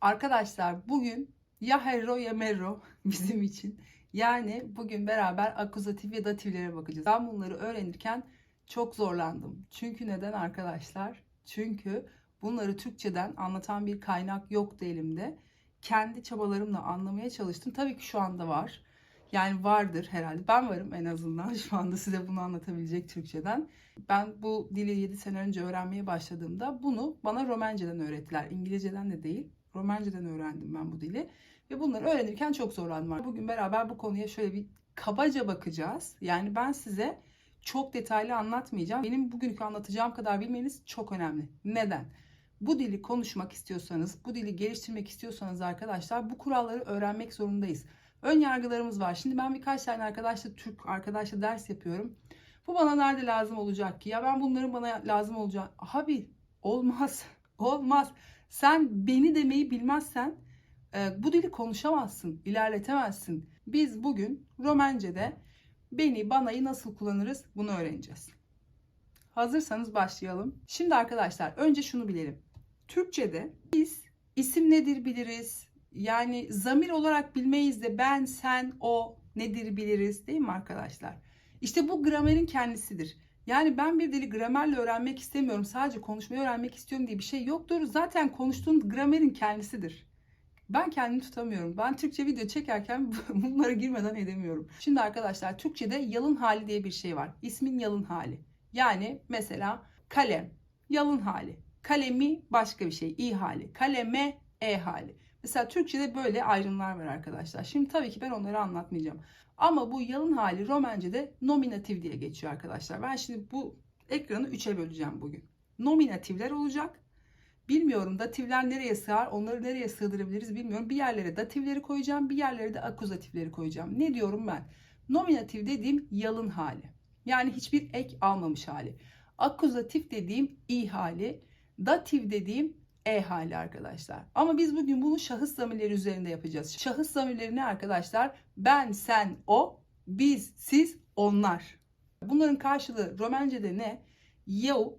Arkadaşlar bugün ya herro ya merro bizim için. Yani bugün beraber akuzatif ve datiflere bakacağız. Ben bunları öğrenirken çok zorlandım. Çünkü neden arkadaşlar? Çünkü bunları Türkçeden anlatan bir kaynak yoktu elimde. Kendi çabalarımla anlamaya çalıştım. Tabii ki şu anda var. Yani vardır herhalde. Ben varım en azından şu anda size bunu anlatabilecek Türkçeden. Ben bu dili 7 sene önce öğrenmeye başladığımda bunu bana Romenceden öğrettiler. İngilizceden de değil. Romenceden öğrendim ben bu dili. Ve bunları öğrenirken çok zorlandım. Bugün beraber bu konuya şöyle bir kabaca bakacağız. Yani ben size çok detaylı anlatmayacağım. Benim bugünkü anlatacağım kadar bilmeniz çok önemli. Neden? Bu dili konuşmak istiyorsanız, bu dili geliştirmek istiyorsanız arkadaşlar bu kuralları öğrenmek zorundayız. Ön yargılarımız var. Şimdi ben birkaç tane arkadaşla Türk arkadaşla ders yapıyorum. Bu bana nerede lazım olacak ki? Ya ben bunların bana lazım olacak. Abi olmaz. Olmaz. Sen beni demeyi bilmezsen e, bu dili konuşamazsın, ilerletemezsin. Biz bugün Romence'de beni, banayı nasıl kullanırız bunu öğreneceğiz. Hazırsanız başlayalım. Şimdi arkadaşlar önce şunu bilelim. Türkçe'de biz isim nedir biliriz. Yani zamir olarak bilmeyiz de ben, sen, o nedir biliriz değil mi arkadaşlar? İşte bu gramerin kendisidir. Yani ben bir dili gramerle öğrenmek istemiyorum. Sadece konuşmayı öğrenmek istiyorum diye bir şey yoktur. Zaten konuştuğun gramerin kendisidir. Ben kendimi tutamıyorum. Ben Türkçe video çekerken bunlara girmeden edemiyorum. Şimdi arkadaşlar Türkçe'de yalın hali diye bir şey var. İsmin yalın hali. Yani mesela kalem yalın hali. Kalemi başka bir şey. i hali. Kaleme e hali. Mesela Türkçe'de böyle ayrımlar var arkadaşlar. Şimdi tabii ki ben onları anlatmayacağım. Ama bu yalın hali Romence'de nominatif diye geçiyor arkadaşlar. Ben şimdi bu ekranı 3'e böleceğim bugün. Nominatifler olacak. Bilmiyorum datifler nereye sığar, onları nereye sığdırabiliriz bilmiyorum. Bir yerlere datifleri koyacağım, bir yerlere de akuzatifleri koyacağım. Ne diyorum ben? Nominatif dediğim yalın hali. Yani hiçbir ek almamış hali. Akuzatif dediğim i hali. Datif dediğim e hali arkadaşlar. Ama biz bugün bunu şahıs zamirleri üzerinde yapacağız. Şahıs zamirleri ne arkadaşlar? Ben, sen, o, biz, siz, onlar. Bunların karşılığı Romence'de ne? You,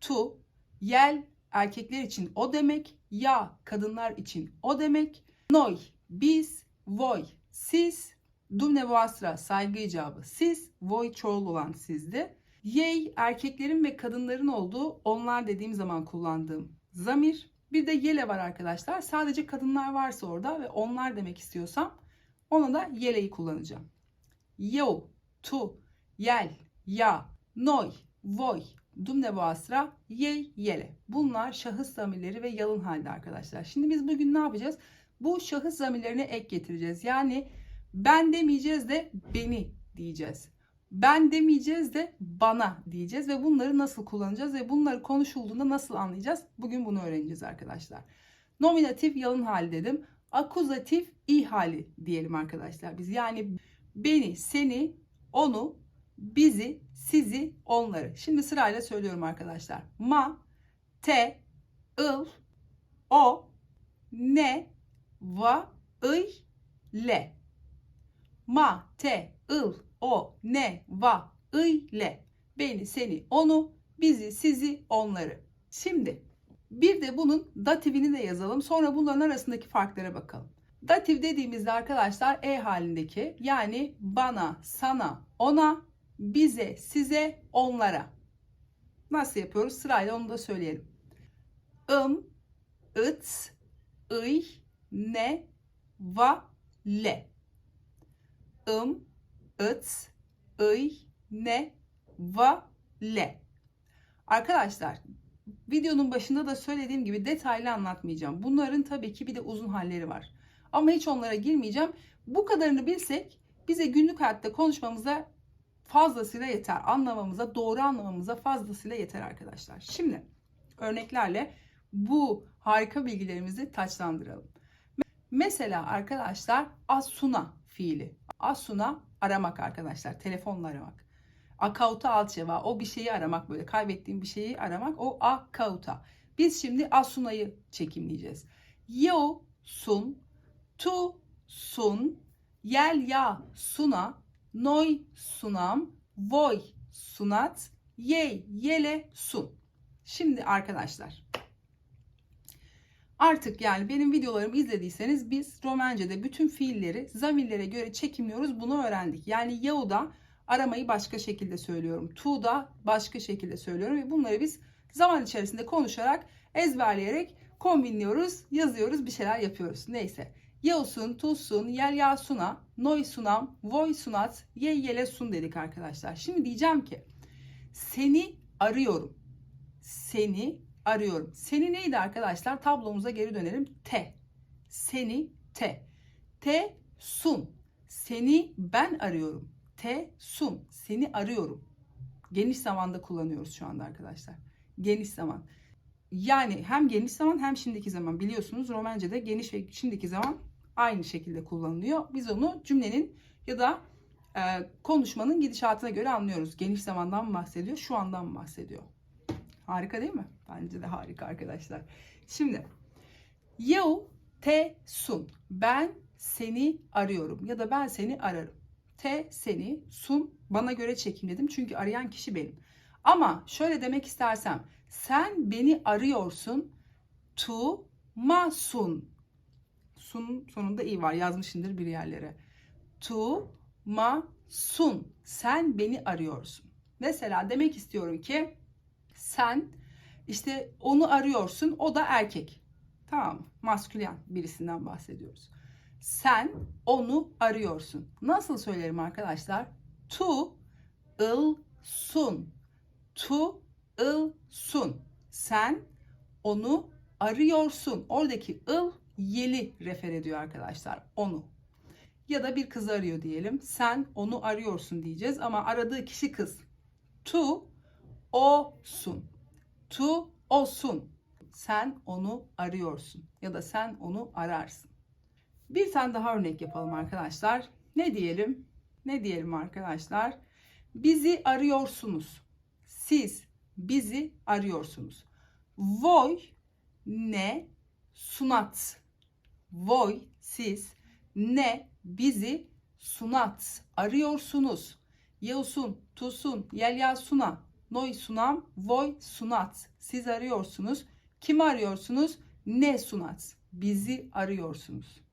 tu, yel erkekler için o demek, ya kadınlar için o demek, noi biz, voi siz, dumne voastra saygı icabı siz, voi çoğul olan sizdi. Yey erkeklerin ve kadınların olduğu onlar dediğim zaman kullandığım zamir. Bir de yele var arkadaşlar. Sadece kadınlar varsa orada ve onlar demek istiyorsam ona da yeleyi kullanacağım. Yo, tu, yel, ya, noi, voi, dumne voastra, yey, yele. Bunlar şahıs zamirleri ve yalın halde arkadaşlar. Şimdi biz bugün ne yapacağız? Bu şahıs zamirlerine ek getireceğiz. Yani ben demeyeceğiz de beni diyeceğiz. Ben demeyeceğiz de bana diyeceğiz ve bunları nasıl kullanacağız ve bunları konuşulduğunda nasıl anlayacağız? Bugün bunu öğreneceğiz arkadaşlar. Nominatif yalın hali dedim. Akuzatif i hali diyelim arkadaşlar biz. Yani beni, seni, onu, bizi, sizi, onları. Şimdi sırayla söylüyorum arkadaşlar. Ma, te, ıl, o, ne, va, ıy, le. Ma, te, ıl, o, ne, va, ıy, le. Beni, seni, onu, bizi, sizi, onları. Şimdi bir de bunun datifini de yazalım. Sonra bunların arasındaki farklara bakalım. Datif dediğimizde arkadaşlar e halindeki yani bana, sana, ona, bize, size, onlara. Nasıl yapıyoruz? Sırayla onu da söyleyelim. ım, ıt, ıy, ne, va, le. ım, ıt, ıy, ne, va, le. Arkadaşlar videonun başında da söylediğim gibi detaylı anlatmayacağım. Bunların tabii ki bir de uzun halleri var. Ama hiç onlara girmeyeceğim. Bu kadarını bilsek bize günlük hayatta konuşmamıza fazlasıyla yeter. Anlamamıza, doğru anlamamıza fazlasıyla yeter arkadaşlar. Şimdi örneklerle bu harika bilgilerimizi taçlandıralım. Mesela arkadaşlar asuna fiili. Asuna aramak arkadaşlar. Telefonla aramak. Akauta alçeva. O bir şeyi aramak böyle. Kaybettiğim bir şeyi aramak. O akauta. Biz şimdi asunayı çekimleyeceğiz. Yo sun, tu sun, yel ya suna, noy sunam, voy sunat, yey yele sun. Şimdi arkadaşlar Artık yani benim videolarımı izlediyseniz biz Romence'de bütün fiilleri zamirlere göre çekimliyoruz. Bunu öğrendik. Yani Yahuda aramayı başka şekilde söylüyorum. Tu'da başka şekilde söylüyorum ve bunları biz zaman içerisinde konuşarak, ezberleyerek kombinliyoruz, yazıyoruz, bir şeyler yapıyoruz. Neyse. Yausun, Tusun, Yel Yasuna, Noy Sunam, Voy Sunat, Ye Yele Sun dedik arkadaşlar. Şimdi diyeceğim ki seni arıyorum. Seni arıyorum. Seni neydi arkadaşlar? Tablomuza geri dönelim. Te. Seni te. Te sun. Seni ben arıyorum. Te sun. Seni arıyorum. Geniş zamanda kullanıyoruz şu anda arkadaşlar. Geniş zaman. Yani hem geniş zaman hem şimdiki zaman biliyorsunuz Romence'de geniş ve şimdiki zaman aynı şekilde kullanılıyor. Biz onu cümlenin ya da e, konuşmanın gidişatına göre anlıyoruz. Geniş zamandan mı bahsediyor, şu andan mı bahsediyor? Harika değil mi? Bence de harika arkadaşlar. Şimdi Yeu te sun. Ben seni arıyorum ya da ben seni ararım. Te seni sun bana göre çekimledim çünkü arayan kişi benim. Ama şöyle demek istersem sen beni arıyorsun. Tu ma sun. Sun sonunda i var yazmışındır bir yerlere. Tu ma sun. Sen beni arıyorsun. Mesela demek istiyorum ki sen işte onu arıyorsun o da erkek. Tamam mı? Maskülen birisinden bahsediyoruz. Sen onu arıyorsun. Nasıl söylerim arkadaşlar? Tu il sun. Tu il sun. Sen onu arıyorsun. Oradaki il yeli refer ediyor arkadaşlar. Onu. Ya da bir kızı arıyor diyelim. Sen onu arıyorsun diyeceğiz ama aradığı kişi kız. Tu osun. Tu osun. Sen onu arıyorsun ya da sen onu ararsın. Bir tane daha örnek yapalım arkadaşlar. Ne diyelim? Ne diyelim arkadaşlar? Bizi arıyorsunuz. Siz bizi arıyorsunuz. Voy ne sunat. Voy siz ne bizi sunat arıyorsunuz. Yeusun, tusun, yelya suna, noy sunam, voy sunat. Siz arıyorsunuz. Kimi arıyorsunuz? Ne sunat? Bizi arıyorsunuz.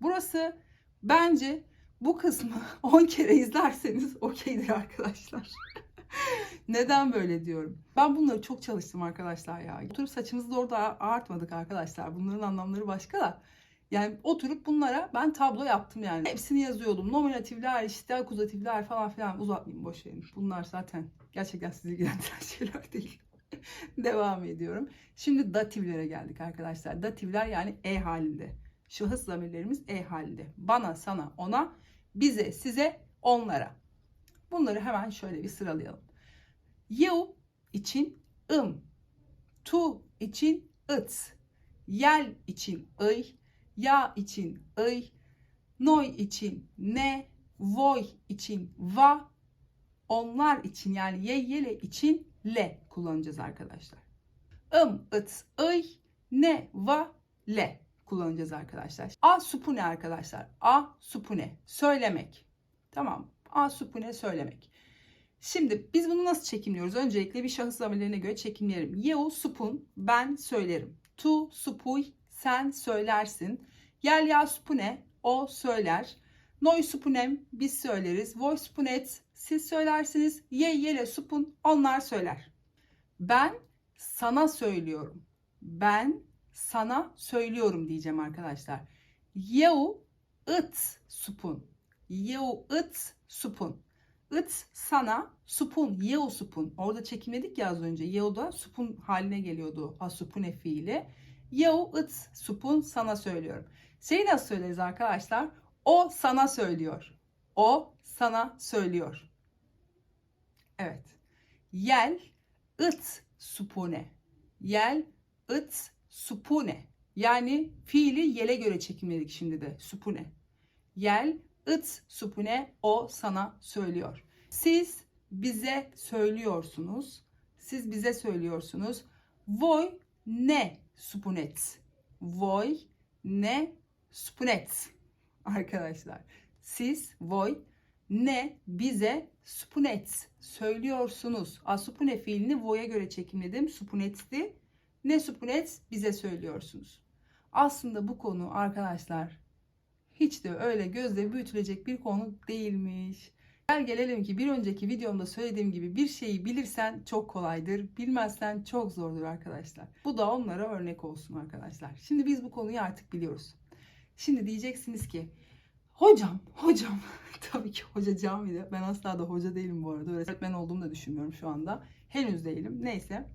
Burası bence bu kısmı 10 kere izlerseniz okeydir arkadaşlar. Neden böyle diyorum? Ben bunları çok çalıştım arkadaşlar ya. Oturup saçımızı da orada ağartmadık arkadaşlar. Bunların anlamları başka da. Yani oturup bunlara ben tablo yaptım yani. Hepsini yazıyordum. Nominatifler, işte akuzatifler falan filan uzatmayayım boş verin. Bunlar zaten gerçekten sizi ilgilendiren şeyler değil. Devam ediyorum. Şimdi datiflere geldik arkadaşlar. Datifler yani e halinde. Şahıs zamirlerimiz e halinde. Bana, sana, ona, bize, size, onlara. Bunları hemen şöyle bir sıralayalım. You için ım. Tu için ıt. Yel için ıy. Ya için ıy. Noy için ne. Voy için va. Onlar için yani ye yele için le kullanacağız arkadaşlar. ım, ıt, ıy, ne, va, le kullanacağız arkadaşlar. A supune arkadaşlar. A supune. Söylemek. Tamam. A supune söylemek. Şimdi biz bunu nasıl çekimliyoruz? Öncelikle bir şahıs zamirlerine göre çekimleyelim. Yeu supun. Ben söylerim. Tu supuy. Sen söylersin. Yel ya supune. O söyler. Noy supunem. Biz söyleriz. Voy supunet. Siz söylersiniz. Ye yele supun. Onlar söyler. Ben sana söylüyorum. Ben sana söylüyorum diyeceğim arkadaşlar. Yeu it supun. Yeu it supun. It sana supun. Yeu supun. Orada çekimledik ya az önce. Yeu da supun haline geliyordu. A supune fiili. Yeu it supun sana söylüyorum. Şeyi nasıl söyleriz arkadaşlar? O sana söylüyor. O sana söylüyor. Evet. Yel it supune. Yel it supune. Yani fiili yele göre çekimledik şimdi de. Supune. Yel it supune o sana söylüyor. Siz bize söylüyorsunuz. Siz bize söylüyorsunuz. Voy ne supunet. Voy ne supunet. Arkadaşlar siz voy ne bize supunet söylüyorsunuz. A supune fiilini vo'ya göre çekimledim. Supunet'ti. ne sükunet bize söylüyorsunuz. Aslında bu konu arkadaşlar hiç de öyle gözle büyütülecek bir konu değilmiş. Gel gelelim ki bir önceki videomda söylediğim gibi bir şeyi bilirsen çok kolaydır, bilmezsen çok zordur arkadaşlar. Bu da onlara örnek olsun arkadaşlar. Şimdi biz bu konuyu artık biliyoruz. Şimdi diyeceksiniz ki hocam, hocam tabii ki hoca camide. Ben asla da hoca değilim bu arada. Öğretmen olduğumu da düşünmüyorum şu anda. Henüz değilim. Neyse.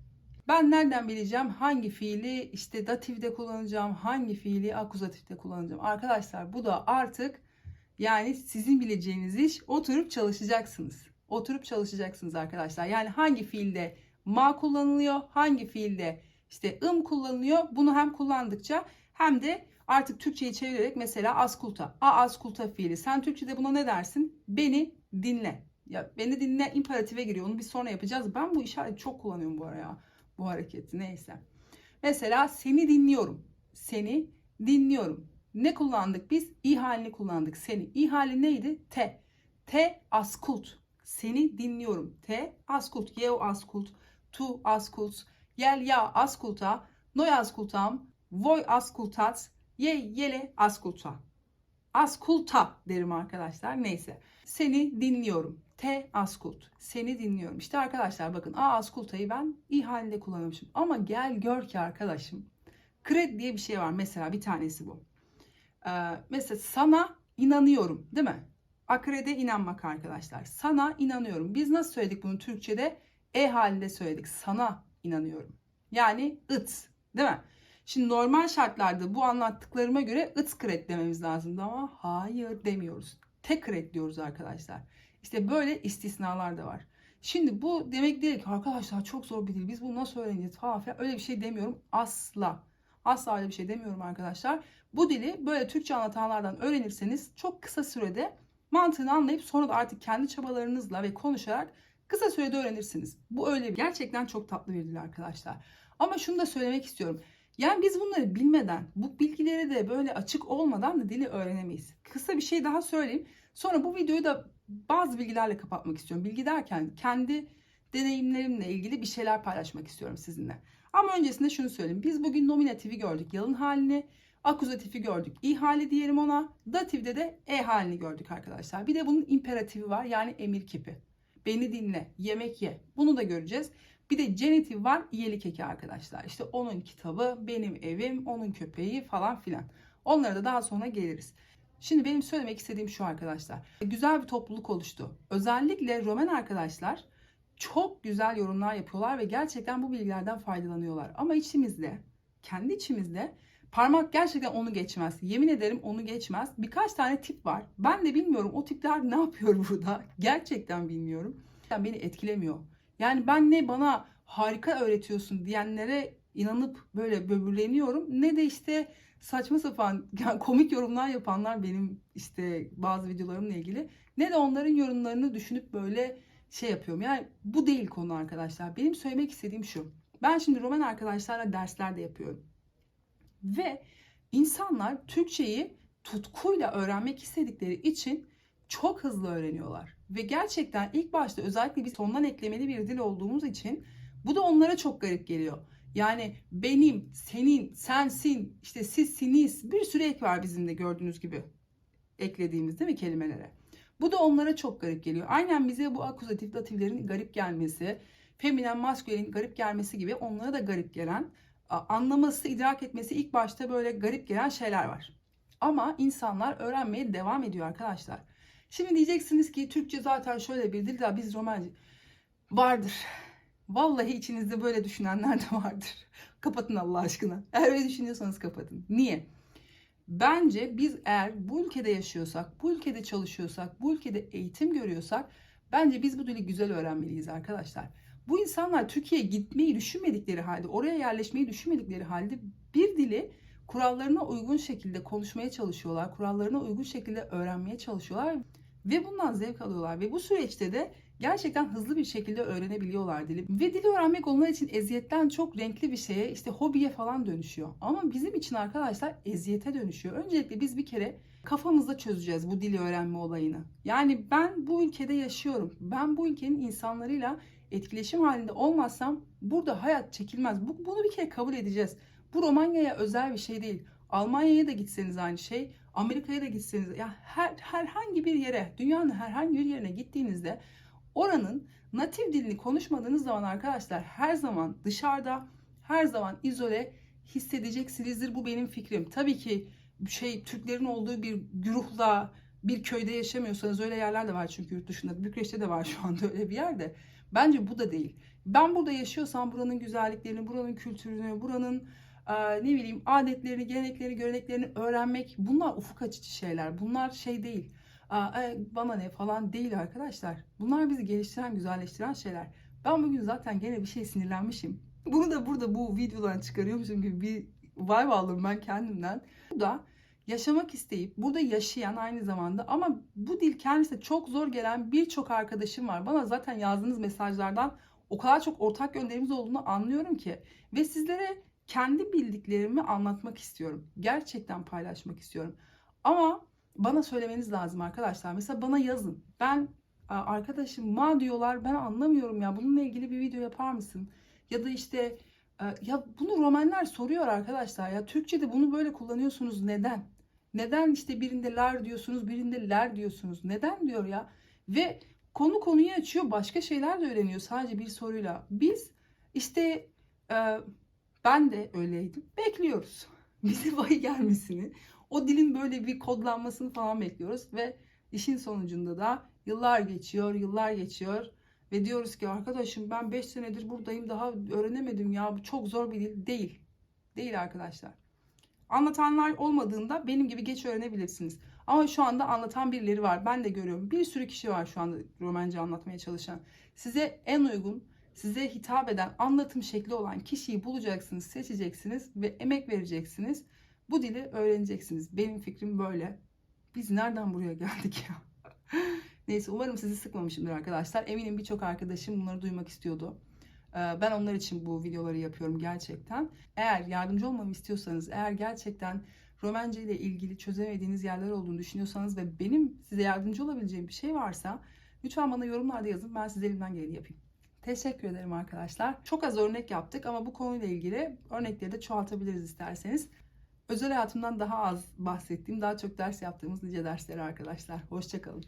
Ben nereden bileceğim hangi fiili işte datifde kullanacağım, hangi fiili akuzatifte kullanacağım? Arkadaşlar bu da artık yani sizin bileceğiniz iş oturup çalışacaksınız. Oturup çalışacaksınız arkadaşlar. Yani hangi fiilde ma kullanılıyor, hangi fiilde işte ım kullanılıyor. Bunu hem kullandıkça hem de artık Türkçeyi çevirerek mesela askulta. A askulta fiili. Sen Türkçe'de buna ne dersin? Beni dinle. Ya beni dinle imperatife giriyor. Onu bir sonra yapacağız. Ben bu işareti çok kullanıyorum bu ara ya. Bu hareketi neyse. Mesela seni dinliyorum. Seni dinliyorum. Ne kullandık biz? İ halini kullandık. Seni. İ hali neydi? Te. Te askult. Seni dinliyorum. Te askult. Yeo askult. Tu askult. Yel ya askulta. Noy askultam. Voy askultat. Ye yele askulta. Askulta derim arkadaşlar. Neyse. Seni dinliyorum. Te askult. Seni dinliyorum. İşte arkadaşlar bakın A askultayı ben i halinde kullanmışım. Ama gel gör ki arkadaşım. Kredi diye bir şey var. Mesela bir tanesi bu. Ee, mesela sana inanıyorum değil mi? Akrede inanmak arkadaşlar. Sana inanıyorum. Biz nasıl söyledik bunu Türkçe'de? E halinde söyledik. Sana inanıyorum. Yani it değil mi? Şimdi normal şartlarda bu anlattıklarıma göre it kred dememiz lazımdı ama hayır demiyoruz. Tek kred diyoruz arkadaşlar. İşte böyle istisnalar da var. Şimdi bu demek değil ki arkadaşlar çok zor bir dil. Biz bunu nasıl öğreneceğiz falan filan. Öyle bir şey demiyorum. Asla. Asla öyle bir şey demiyorum arkadaşlar. Bu dili böyle Türkçe anlatanlardan öğrenirseniz çok kısa sürede mantığını anlayıp sonra da artık kendi çabalarınızla ve konuşarak kısa sürede öğrenirsiniz. Bu öyle gerçekten çok tatlı bir dil arkadaşlar. Ama şunu da söylemek istiyorum. Yani biz bunları bilmeden, bu bilgileri de böyle açık olmadan da dili öğrenemeyiz. Kısa bir şey daha söyleyeyim. Sonra bu videoyu da bazı bilgilerle kapatmak istiyorum. Bilgi derken kendi deneyimlerimle ilgili bir şeyler paylaşmak istiyorum sizinle. Ama öncesinde şunu söyleyeyim. Biz bugün nominatifi gördük. Yalın halini, akuzatifi gördük. İ hali diyelim ona. Datifde de e halini gördük arkadaşlar. Bir de bunun imperatifi var. Yani emir kipi. Beni dinle, yemek ye. Bunu da göreceğiz. Bir de genitif var, iyilik eki arkadaşlar. İşte onun kitabı, benim evim, onun köpeği falan filan. Onlara da daha sonra geliriz. Şimdi benim söylemek istediğim şu arkadaşlar. Güzel bir topluluk oluştu. Özellikle Roman arkadaşlar çok güzel yorumlar yapıyorlar ve gerçekten bu bilgilerden faydalanıyorlar. Ama içimizde, kendi içimizde parmak gerçekten onu geçmez. Yemin ederim onu geçmez. Birkaç tane tip var. Ben de bilmiyorum o tipler ne yapıyor burada. Gerçekten bilmiyorum. Yani beni etkilemiyor. Yani ben ne bana harika öğretiyorsun diyenlere inanıp böyle böbürleniyorum ne de işte saçma sapan yani komik yorumlar yapanlar benim işte bazı videolarımla ilgili ne de onların yorumlarını düşünüp böyle şey yapıyorum. Yani bu değil konu arkadaşlar. Benim söylemek istediğim şu. Ben şimdi Roman arkadaşlarla dersler de yapıyorum. Ve insanlar Türkçeyi tutkuyla öğrenmek istedikleri için çok hızlı öğreniyorlar. Ve gerçekten ilk başta özellikle biz sondan eklemeli bir dil olduğumuz için bu da onlara çok garip geliyor. Yani benim, senin, sensin, işte sizsiniz bir sürü ek var bizim de gördüğünüz gibi eklediğimiz değil mi kelimelere? Bu da onlara çok garip geliyor. Aynen bize bu akuzatif datiflerin garip gelmesi, feminen maskülenin garip gelmesi gibi onlara da garip gelen, anlaması, idrak etmesi ilk başta böyle garip gelen şeyler var. Ama insanlar öğrenmeye devam ediyor arkadaşlar. Şimdi diyeceksiniz ki Türkçe zaten şöyle bir dil de biz Romanca vardır. Vallahi içinizde böyle düşünenler de vardır. Kapatın Allah aşkına. Eğer öyle düşünüyorsanız kapatın. Niye? Bence biz eğer bu ülkede yaşıyorsak, bu ülkede çalışıyorsak, bu ülkede eğitim görüyorsak bence biz bu dili güzel öğrenmeliyiz arkadaşlar. Bu insanlar Türkiye'ye gitmeyi düşünmedikleri halde, oraya yerleşmeyi düşünmedikleri halde bir dili kurallarına uygun şekilde konuşmaya çalışıyorlar. Kurallarına uygun şekilde öğrenmeye çalışıyorlar ve bundan zevk alıyorlar ve bu süreçte de gerçekten hızlı bir şekilde öğrenebiliyorlar dili. Ve dili öğrenmek onlar için eziyetten çok renkli bir şeye, işte hobiye falan dönüşüyor. Ama bizim için arkadaşlar eziyete dönüşüyor. Öncelikle biz bir kere kafamızda çözeceğiz bu dili öğrenme olayını. Yani ben bu ülkede yaşıyorum. Ben bu ülkenin insanlarıyla etkileşim halinde olmazsam burada hayat çekilmez. Bu, bunu bir kere kabul edeceğiz. Bu Romanya'ya özel bir şey değil. Almanya'ya da gitseniz aynı şey. Amerika'ya da gitseniz ya her herhangi bir yere, dünyanın herhangi bir yerine gittiğinizde oranın natif dilini konuşmadığınız zaman arkadaşlar her zaman dışarıda, her zaman izole hissedeceksinizdir. Bu benim fikrim. Tabii ki şey Türklerin olduğu bir güruhla bir köyde yaşamıyorsanız öyle yerler de var çünkü yurt dışında. Bükreş'te de var şu anda öyle bir yerde. Bence bu da değil. Ben burada yaşıyorsam buranın güzelliklerini, buranın kültürünü, buranın ne bileyim adetlerini, geleneklerini, göreneklerini öğrenmek bunlar ufuk açıcı şeyler. Bunlar şey değil. E, bana ne falan değil arkadaşlar. Bunlar bizi geliştiren, güzelleştiren şeyler. Ben bugün zaten gene bir şey sinirlenmişim. Bunu da burada bu videodan çıkarıyormuşum gibi bir vibe aldım ben kendimden. Burada yaşamak isteyip burada yaşayan aynı zamanda ama bu dil kendisi çok zor gelen birçok arkadaşım var. Bana zaten yazdığınız mesajlardan o kadar çok ortak gönderimiz olduğunu anlıyorum ki ve sizlere kendi bildiklerimi anlatmak istiyorum. Gerçekten paylaşmak istiyorum. Ama bana söylemeniz lazım arkadaşlar. Mesela bana yazın. Ben arkadaşım ma diyorlar ben anlamıyorum ya bununla ilgili bir video yapar mısın? Ya da işte e, ya bunu Romenler soruyor arkadaşlar ya Türkçe'de bunu böyle kullanıyorsunuz neden? Neden işte birinde lar diyorsunuz birinde ler diyorsunuz? Neden diyor ya? Ve konu konuyu açıyor başka şeyler de öğreniyor sadece bir soruyla. Biz işte e, ben de öyleydim. Bekliyoruz. Bize vahiy gelmesini, o dilin böyle bir kodlanmasını falan bekliyoruz ve işin sonucunda da yıllar geçiyor, yıllar geçiyor ve diyoruz ki arkadaşım ben 5 senedir buradayım daha öğrenemedim ya bu çok zor bir dil değil. Değil arkadaşlar. Anlatanlar olmadığında benim gibi geç öğrenebilirsiniz. Ama şu anda anlatan birileri var. Ben de görüyorum. Bir sürü kişi var şu anda Romence anlatmaya çalışan. Size en uygun, size hitap eden anlatım şekli olan kişiyi bulacaksınız, seçeceksiniz ve emek vereceksiniz. Bu dili öğreneceksiniz. Benim fikrim böyle. Biz nereden buraya geldik ya? Neyse umarım sizi sıkmamışımdır arkadaşlar. Eminim birçok arkadaşım bunları duymak istiyordu. Ee, Ben onlar için bu videoları yapıyorum gerçekten. Eğer yardımcı olmamı istiyorsanız, eğer gerçekten Romence ile ilgili çözemediğiniz yerler olduğunu düşünüyorsanız ve benim size yardımcı olabileceğim bir şey varsa lütfen bana yorumlarda yazın. Ben size elimden geleni yapayım. Teşekkür ederim arkadaşlar. Çok az örnek yaptık ama bu konuyla ilgili örnekleri de çoğaltabiliriz isterseniz. Özel hayatımdan daha az bahsettiğim, daha çok ders yaptığımız nice dersleri arkadaşlar. Hoşçakalın.